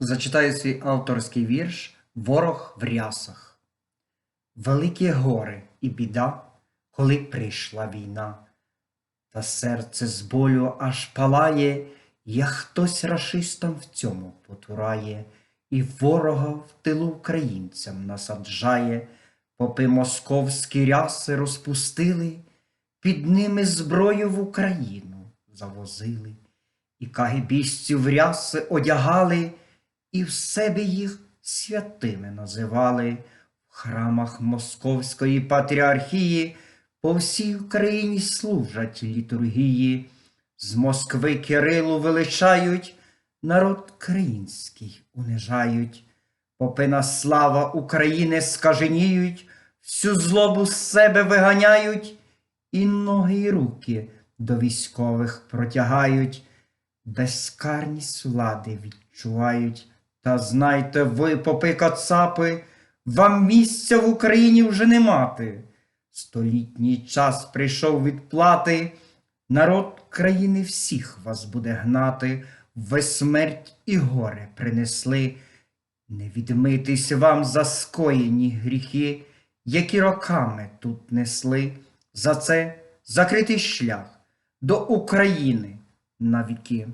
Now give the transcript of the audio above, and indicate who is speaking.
Speaker 1: Зачитаю свій авторський вірш Ворог в рясах. Великі гори і біда, коли прийшла війна, та серце з болю аж палає, як хтось рашистам в цьому потурає, і ворога в тилу українцям насаджає, попи московські ряси розпустили, під ними зброю в Україну завозили, і кагибістів ряси одягали, і в себе їх святими називали. В храмах Московської патріархії по всій Україні служать літургії, з Москви Кирилу величають, народ український унижають, попина слава України скаженіють, всю злобу з себе виганяють, і ноги й руки до військових протягають, безкарність влади відчувають. Та знайте ви, попи кацапи, вам місця в Україні вже не мати. Столітній час прийшов відплати, народ країни всіх вас буде гнати, ви смерть і горе принесли. Не відмитись вам за скоєні гріхи, які роками тут несли. За це закритий шлях до України на віки.